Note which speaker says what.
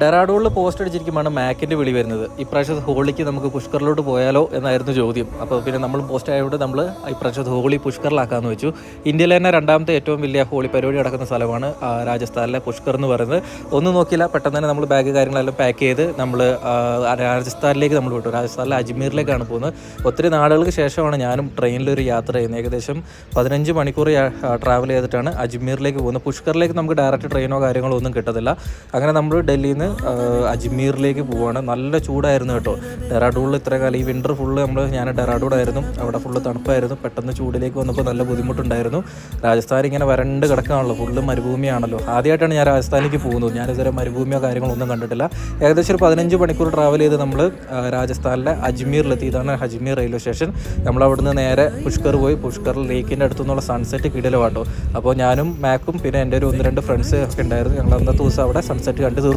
Speaker 1: ഡെറാഡൂണിൽ post അടിച്ചിരിക്കുമ്പോൾ മാക്കിന്റെ വിളി വരുന്നത്. ഇപ്രാവശ്യം ഹോളിക്ക് നമുക്ക് പുഷ്കറിലോട്ട് പോയാലോ എന്നായിരുന്നു ചോദ്യം. അപ്പോൾ പിന്നെ നമ്മൾ പോസ്റ്റ് ആയതുകൊണ്ട് നമ്മൾ ഇപ്രാവശ്യം ഹോളി പുഷ്കറിലാക്കാമെന്ന് വെച്ചു. ഇന്ത്യയിലെ തന്നെ രണ്ടാമത്തെ ഏറ്റവും വലിയ ഹോളി പരിപാടി നടക്കുന്ന സ്ഥലമാണ് രാജസ്ഥാനിലെ പുഷ്കർ എന്ന് പറയുന്നത്. ഒന്നും നോക്കിയില്ല പെട്ടെന്ന് തന്നെ നമ്മൾ ബാഗ് കാര്യങ്ങളെല്ലാം പാക്ക് ചെയ്ത് നമ്മൾ രാജസ്ഥാനിലേക്ക് നമ്മൾ വിട്ടു. രാജസ്ഥാനിലെ അജ്മീറിലേക്കാണ് പോകുന്നത്. ഒത്തിരി നാളുകൾക്ക് ശേഷമാണ് ഞാനും ട്രെയിനിലൊരു യാത്ര ചെയ്യുന്നത്. ഏകദേശം പതിനഞ്ച് മണിക്കൂർ ട്രാവൽ ചെയ്തിട്ടാണ് അജ്മീറിലേക്ക് പോകുന്നത്. പുഷ്കറിലേക്ക് നമുക്ക് ഡയറക്റ്റ് ട്രെയിനോ കാര്യങ്ങളോ ഒന്നും കിട്ടത്തില്ല. അങ്ങനെ നമ്മൾ ഡൽഹിയിൽ നിന്ന് അജ്മീറിലേക്ക് പോവാണ്. നല്ല ചൂടായിരുന്നു കേട്ടോ. ഡെറാഡൂണിൽ ഇത്ര കാലം ഈ വിന്റർ ഫുള്ള് നമ്മൾ ഞാൻ ഡെറാഡൂഡായിരുന്നു അവിടെ ഫുള്ള് തണുപ്പായിരുന്നു. പെട്ടെന്ന് ചൂടിലേക്ക് വന്നപ്പോൾ നല്ല ബുദ്ധിമുട്ടുണ്ടായിരുന്നു. രാജസ്ഥാൻ ഇങ്ങനെ വരണ്ട് കിടക്കാണല്ലോ ഫുള്ള് മരുഭൂമിയാണല്ലോ. ആദ്യമായിട്ടാണ് ഞാൻ രാജസ്ഥാനിലേക്ക് പോകുന്നത്. ഞാൻ ഇതുവരെ മരുഭൂമിയോ കാര്യങ്ങളോ ഒന്നും കണ്ടിട്ടില്ല. ഏകദേശം ഒരു പതിനഞ്ച് മണിക്കൂർ ട്രാവൽ ചെയ്ത് നമ്മൾ രാജസ്ഥാനിലെ അജ്മീറിലെത്തി. ഇതാണ് അജ്മീർ റെയിൽവേ സ്റ്റേഷൻ നമ്മൾ അവിടുന്ന് നേരെ പുഷ്കർ പോയി. പുഷ്കർ ലേക്കിന്റെ അടുത്തുനിന്നുള്ള സൺസെറ്റ് കിടലോ കേട്ടോ അപ്പോൾ ഞാനും മാക്കും പിന്നെ എന്റെ ഒരു ഒന്ന് രണ്ട് ഫ്രണ്ട്സ് ഒക്കെ ഉണ്ടായിരുന്നു. ഞങ്ങൾ അന്നത്തെ ദിവസം അവിടെ സൺസെറ്റ് കണ്ടു